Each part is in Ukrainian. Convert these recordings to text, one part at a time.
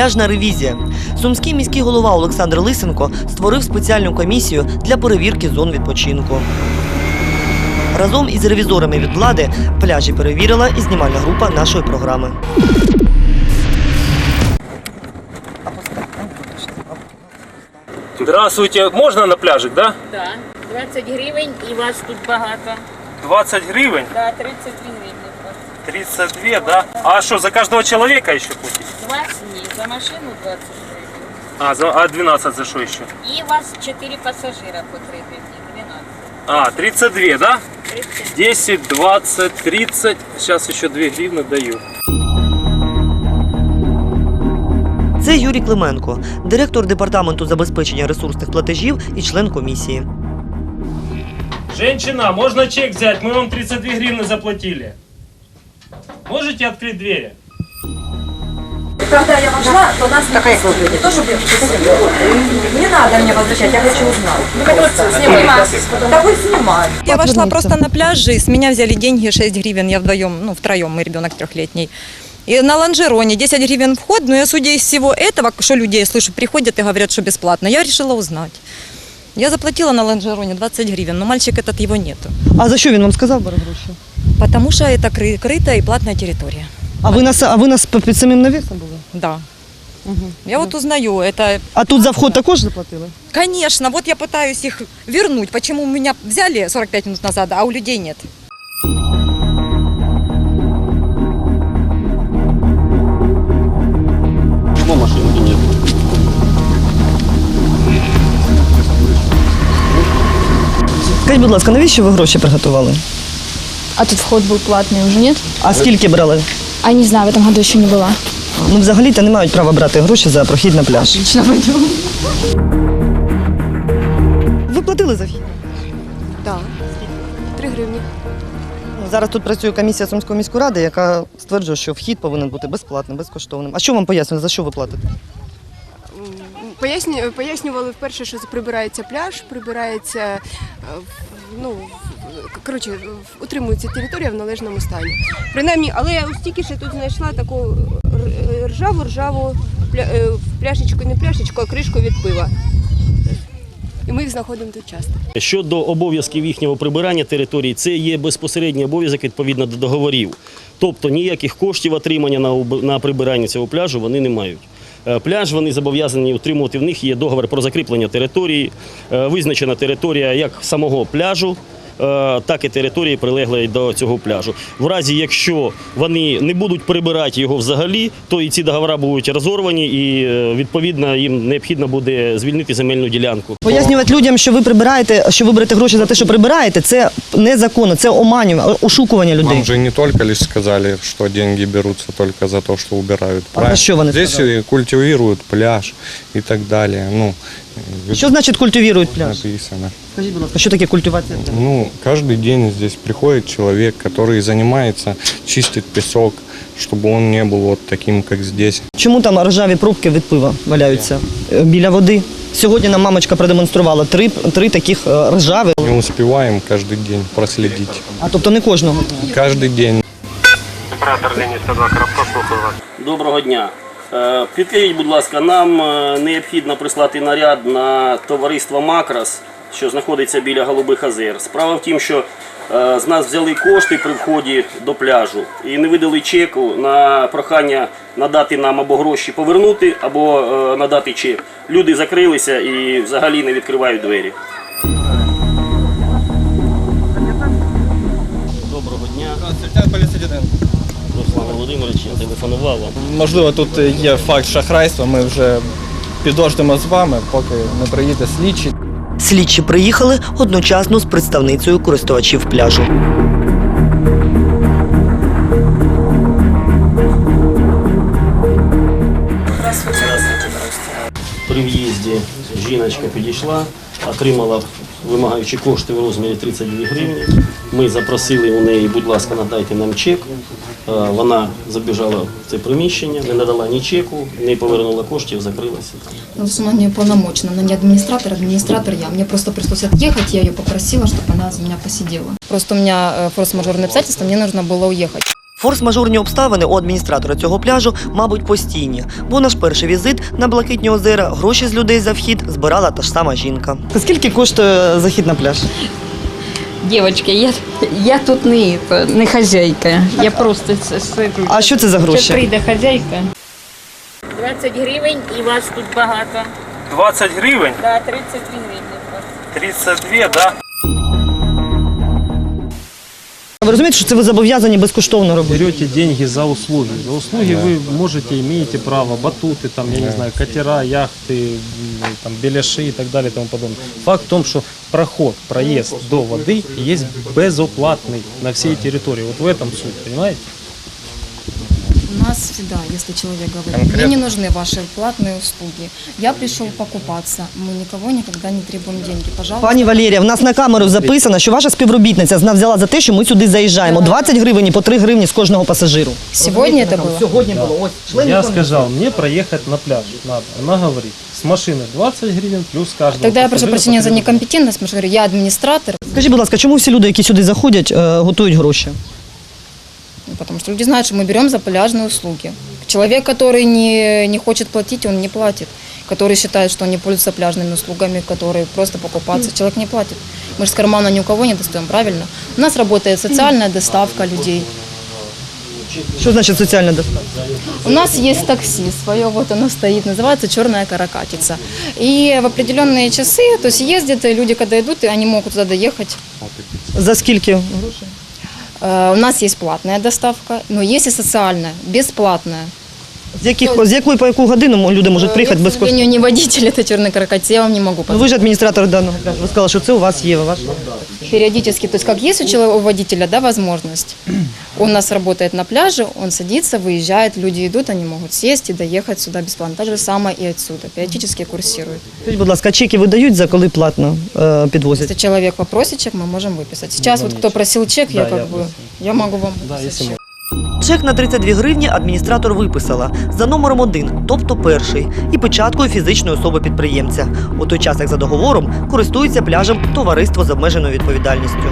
Пляжна ревізія. Сумський міський голова Олександр Лисенко створив спеціальну комісію для перевірки зон відпочинку. Разом із ревізорами від влади пляжі перевірила і знімальна група нашої програми. Здравствуйте, можна на пляжик, да? Да, 20 гривень і вас тут багато. 20 гривень, Да, 32 гривні. у вас. 32, да? А що, за кожного чоловіка ще платить? 20 ні, за машину 20 гривень. А, за, а 12 за що ще? І у вас 4 пасажира по 3 гривні, 12. А, 32, да? 30. 10, 20, 30. Сейчас еще 2 гривны даю. Це Юрій Клименко, директор департаменту забезпечення ресурсних платежів і член комісії. Женщина, можно чек взять? Мы вам 32 гривны заплатили. Можете открыть двери? Когда я вошла, то нас не пустили. Не то, чтобы я пустила. Не надо мне возвращать, я хочу узнать. Ну, хоть снимать. Да пусть снимают. Я вошла просто на пляж, и с меня взяли деньги 6 гривен, я вдвоем, ну, втроем, мы ребенок трехлетний. И на лонжероне 10 гривен вход, но я, судя из всего этого, что люди, я слышу, приходят и говорят, что бесплатно, я решила узнать. Я заплатила на лонжероне 20 гривен, но мальчик этот его нету. А за що він вам сказав бере гроші? Потому что это кры- крытая и платная территория. А ви нас, а ви нас під самим навісом були? Да. Я вот узнаю, это, А тут за вход також заплатили? конечно, вот я пытаюсь их вернуть. Почему меня взяли 45 минут назад, а у людей нет? Скажіть, будь ласка, навіщо ви гроші приготували? А тут вход был платный, уже нет? А скільки брали? А не знаю, в этом году еще не была. Ну, взагалі-то не мають права брати гроші за прохід на пляж. Отлично, пойдем. Ви платили за вхід? Так. Три гривні. Ну, Зараз тут працює комісія Сумської міської ради, яка стверджує, що вхід повинен бути безплатним, безкоштовним. А що вам пояснюють, за що ви платите? Поясню, пояснювали вперше, що прибирається пляж, прибирається, е, ну, коротше, утримується територія в належному стані. Принаймні, але я ось тільки ще тут знайшла таку ржаву, ржаву е, пляшечку, не пляшечку, а кришку від пива. І ми їх знаходимо тут часто. Щодо обов'язків їхнього прибирання території, це є безпосередній обов'язок відповідно до договорів. Тобто ніяких коштів отримання на, прибирання цього пляжу вони не мають. Е, Пляж вони зобов'язані утримувати. В них є договір про закріплення території, е, визначена територія як самого пляжу. Е, Так і території прилеглої до цього пляжу. В разі, якщо вони не будуть прибирати його взагалі, то і ці договори будуть розорвані, і е, відповідно їм необхідно буде звільнити земельну ділянку. Пояснювати людям, що ви прибираєте, що ви берете гроші за те, що прибираєте, це незаконно, це оманювання, ошукування людей. Вам же не только лишь сказали, что деньги берутся только за то, что убирают. А что вы Здесь сказали? и пляж и так далее. Ну, Що значить культивірують пляж? написано. Скажіть, будь ласка, що таке культивація? пляжу? Ну, каждый день здесь приходит человек, который занимается, чистит песок, чтобы он не был вот таким, как здесь. Чому там ржаві пробки від пива валяються е, біля води? Сьогодні нам мамочка продемонструвала три, три таких е, ржаві, Не успеваем каждый день проследить. а тобто не кожного. Каждый день. Доброго дня. Е, Підкажіть, будь ласка, нам е, необхідно прислати наряд на товариство Макрос, що знаходиться біля Голубих озер. Справа в тім, що е, з нас взяли кошти при вході до пляжу і не видали чеку на прохання надати нам або гроші повернути, або надати чек. Люди закрилися і взагалі не відкривають двері. Доброго дня. Руслан Володимирович, я телефонував вам. Можливо, тут є факт шахрайства. Ми вже підождемо з вами, поки не приїде слідчий. Слідчі приїхали одночасно з представницею користувачів пляжу. При в'їзді жіночка підійшла, отримала вимагаючи кошти в розмірі 32 гривні. Ми запросили у неї, будь ласка, надайте нам чек. Е, Вона забіжала в це приміщення, не надала ні чеку, не повернула коштів, закрилася. Ну, в основном она не полномочна, она не администратор, администратор я. Мне просто пришлось отъехать, я ее попросила, чтобы она за меня посидела. Просто у меня э, форс-мажорные обстоятельства, мне нужно было уехать. Форс-мажорні обставини у адміністратора цього пляжу, мабуть, постійні, бо наш перший візит на Блакитні озера гроші з людей за вхід збирала та ж сама жінка. Скільки коштує захід на пляж? Дівчатки, я, я тут не, не хазяйка. Я просто сиджу. А що це за гроші? гроші? прийде хазяйка. 20 гривень і вас тут багато. 20 гривень? Да, 32 гривні. 32, да? Ви розумієте, що це ви зобов'язані безкоштовно робити? берете деньги за услуги. За услуги вы можете, имеете право, батуты, там, я не знаю, катера, яхты, м, там, беляши и так далее и тому подобное. Факт в том, что проход, проезд до воды есть безоплатный на всей территории. Вот в этом суть, понимаете? У нас всегда, если человек говорит, мне не нужны ваши платные услуги, я пришел покупаться, мы никого никогда не требуем деньги, пожалуйста. Пані Валерія, в нас на камеру записано, що ваша співробітниця зна- взяла за те, що ми сюди заїжджаємо. 20 гривень і по 3 гривні з кожного пасажиру. Сегодня это было? Сьогодні було. Ось Я сказал, мне проехать на пляж надо. Она говорит, с машины 20 гривен плюс каждого Тогда я прошу пассажира прощения по за 3 некомпетентность, потому что говорю, я администратор, Скажіть, будь ласка, чому всі люди, які сюди заходять, е, готують гроші? Ну, потому что люди знают, что мы берем за пляжные услуги. Человек, который не, не хочет платить, он не платит. Который считает, что он не пользуется пляжными услугами, который просто покупаться, человек не платит. Мы же с кармана ни у кого не достаем, правильно? У нас работает социальная доставка людей. Що значить соціальна доставка? У нас есть такси свое, вот оно стоит, называется «Черная каракатица». И в определенные часы, то есть ездят люди, когда идут, и они могут туда доехать. За скільки грошей? Э, У нас есть платная доставка, но есть и социальная, бесплатная. З, яких, з якої по яку годину люди можуть Э, приїхати я, к безкоштовно? сожалению, не водитель этой черной каракатицы, я вам не могу Ну, подать. ви ж адміністратор даного пляжу. Ви сказали, що це у вас є. Ваш... Периодически, то есть как есть у человека, у водителя, да, возможность. Он у нас работает на пляже, он садится, выезжает, люди идут, они могут сесть и доехать сюда бесплатно. Так же самое и отсюда, периодически курсирует. Скажіть, будь ласка, чеки видають за коли платно е, підвозять? Если человек попросит чек, мы можем выписать. Сейчас вот кто просил чек, я Да, как я бы, я могу вам Да, выписать если чек. Чек на 32 гривні адміністратор виписала за номером 1, тобто перший, і печаткою фізичної особи підприємця. У той час, як за договором, користується пляжем товариство з обмеженою відповідальністю.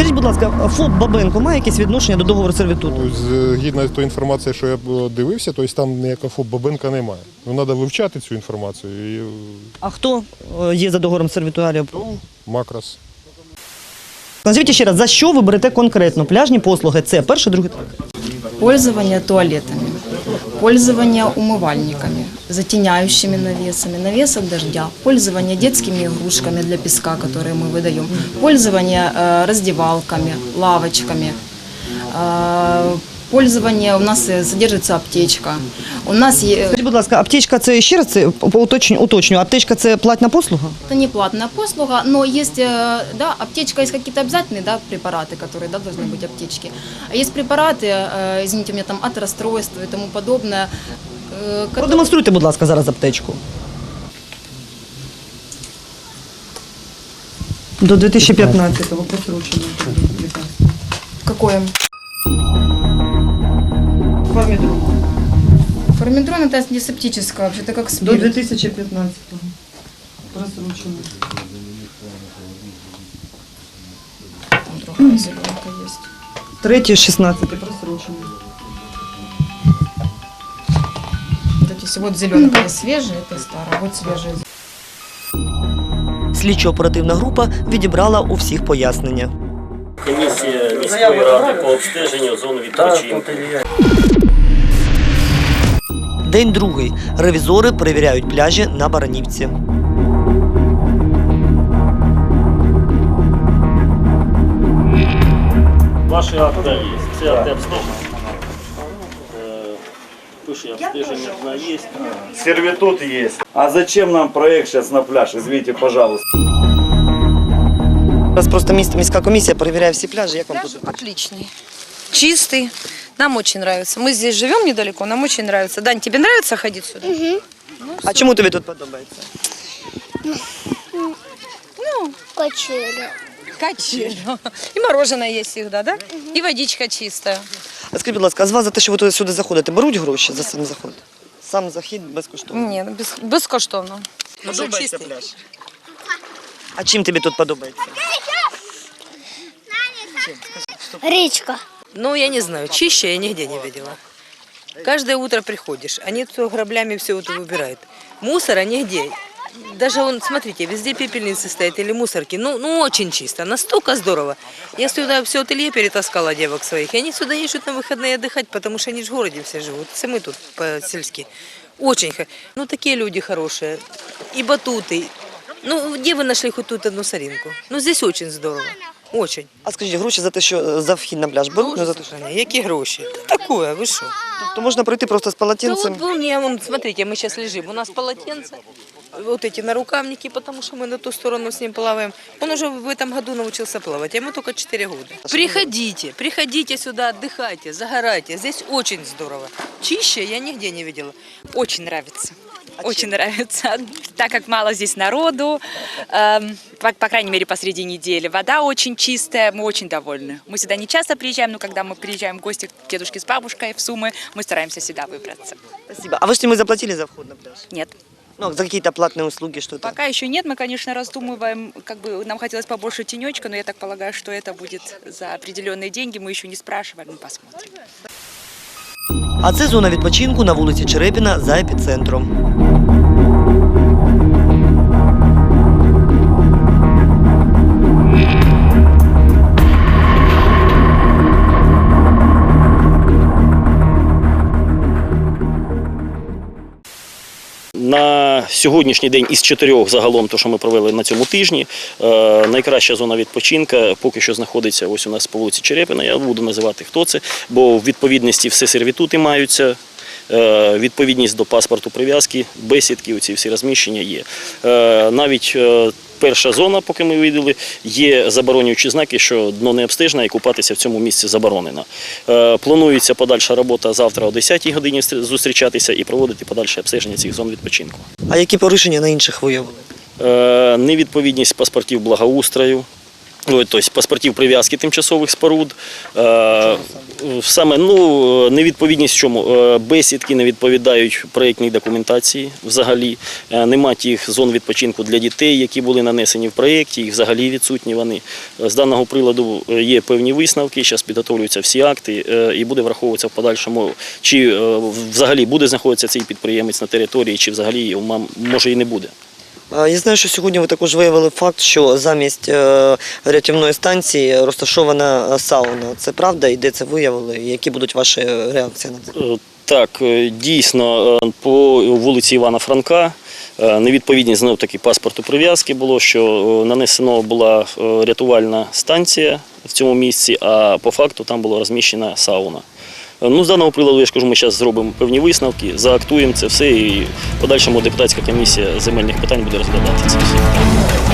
Скажіть, будь ласка, ФОП Бабенко має якесь відношення до договору сервітуту? Згідно з тої інформації, що я дивився, тобто там ніякого ФОП Бабенка немає. Ну, треба вивчати цю інформацію. І А хто е, є за договором сервітуарів? ну, Макрос. Назвіть ще раз, за що ви берете конкретно пляжні послуги? Це перше, друге, третє. Пользование туалетами, пользование умывальниками, затеняющими навесами, навесом дождя, пользование детскими игрушками для песка, которые мы выдаем, пользование э, раздевалками, лавочками, э, пользование, у нас э, содержится аптечка, у нас е- Скажіть, будь ласка, аптечка це ще раз це по уточню, уточню. Аптечка це платна послуга? это не платная послуга, но есть, э, да, аптечка, есть какие-то обязательные, да, препараты, которые, да, должны быть аптечки. А есть препараты, э, извините, у меня там от расстройства и тому подобное, э, которые- Продемонструйте, будь ласка, зараз аптечку. До 2015-го просрочено. Какое? Формидрон это антисептическое, вообще-то как До спирт. 2015-го. Просрочено. Там другая зеленка есть. Третє, 16 просрочено. Все- вот зеленка есть свежая, это старая, вот свежая. Слідчо-оперативна група відібрала у всіх пояснення. Комісія міської ради по обстеженню зон відпочинку. День другий. Ревізори перевіряють пляжі на Баранівці. Ваші акти є. Це акти обстеження. Е, Пише обстеження на є. Сервитут есть. А зачем нам проект сейчас на пляж? Извините, пожалуйста. Зараз просто місто міська комісія перевіряє всі пляжі. Як вам Пляж тут? отличный, чистый. Нам очень нравится. Мы здесь живем недалеко, нам очень нравится. Дань, тебе нравится ходить сюда? А чому тобі тут подобається? Качели. И мороженое есть всегда, да? И водичка чистая. А скажіть, будь ласка, а з вас за те, що ви туди сюди заходите, беруть гроші за сам заход? Сам захід безкоштовно. Ні, ну, без, безкоштовно. Подобається пляж? А чим тобі тут подобається? Річка. Ну, я не знаю, чище я нигде не видела. Каждое утро приходишь, они все граблями все это выбирают. Мусора нигде Даже вон, смотрите, везде пепельницы стоят или мусорки. Ну, ну очень чисто, настолько здорово. Я сюда все ателье перетаскала девок своих, и они сюда ездят на выходные отдыхать, потому что они же в городе все живут. Все мы тут по-сельски. Очень хо- Ну, такие люди хорошие. И батуты. Ну, где вы нашли хоть тут одну соринку? Ну, здесь очень здорово. Очень. А скажіть, гроші за те, що е, за вхід на пляж беруть? Ну, за те, що... Слушай, Які гроші? Та такое, ви що? Тобто можна пройти просто з Да полотенцем? вот, вон, я, вон, смотрите, мы сейчас лежим, у нас полотенце, Вот эти нарукавники, потому что мы на ту сторону с ним плаваем. Он уже в этом году научился плавать, а ему только 4 года. Приходите, приходите сюда, отдыхайте, загорайте. Здесь очень здорово. Чище я нигде не видела. Очень нравится. Очень нравится. Так как мало здесь народу, эм, по, по крайней мере, посреди недели. Вода очень чистая, мы очень довольны. Мы сюда не часто приезжаем, но когда мы приезжаем в гости к дедушке с бабушкой в Сумы, мы стараемся сюда выбраться. Спасибо. А вы что-нибудь заплатили за вход на пляж? Нет. Ну, за какие-то платные услуги, что-то? Пока еще нет, мы, конечно, раздумываем, как бы нам хотелось побольше тенечка, но я так полагаю, что это будет за определенные деньги, мы еще не спрашивали, мы посмотрим. А це зона відпочинку на вулиці Черепіна за епіцентром. На сьогоднішній день із чотирьох загалом, то що ми провели на цьому тижні, е, найкраща зона відпочинка поки що знаходиться ось у нас по вулиці Черепина. Я буду називати хто це, бо в відповідності все сервітути маються. Е, Відповідність до паспорту прив'язки, бесідки, оці всі розміщення є. Е, Навіть е, перша зона, поки ми виділи, є заборонюючі знаки, що дно не обстежено і купатися в цьому місці заборонено. Планується подальша робота завтра о 10-й годині зустрічатися і проводити подальше обстеження цих зон відпочинку. А які порушення на інших виявили? Невідповідність паспортів благоустрою, тобто паспортів прив'язки тимчасових споруд. Е, Саме ну, невідповідність в чому? Е, Бесідки не відповідають проєктній документації взагалі. Е, Нема тих зон відпочинку для дітей, які були нанесені в проєкті, їх взагалі відсутні вони. Е, З даного приладу е, є певні висновки, зараз підготовлюються всі акти е, і буде враховуватися в подальшому, чи е, взагалі буде знаходитися цей підприємець на території, чи взагалі його, може і не буде. Я знаю, що сьогодні ви також виявили факт, що замість е, рятівної станції розташована е, сауна. Це правда? І де це виявили? Які будуть ваші реакції на це? Е, Так, дійсно, по вулиці Івана Франка невідповідність знов таки паспорту прив'язки було, що нанесено була рятувальна станція в цьому місці, а по факту там була розміщена сауна. Ну, з даного приладу, я ж кажу, ми зараз зробимо певні висновки, заактуємо це все і подальшому депутатська комісія земельних питань буде розглядати це все.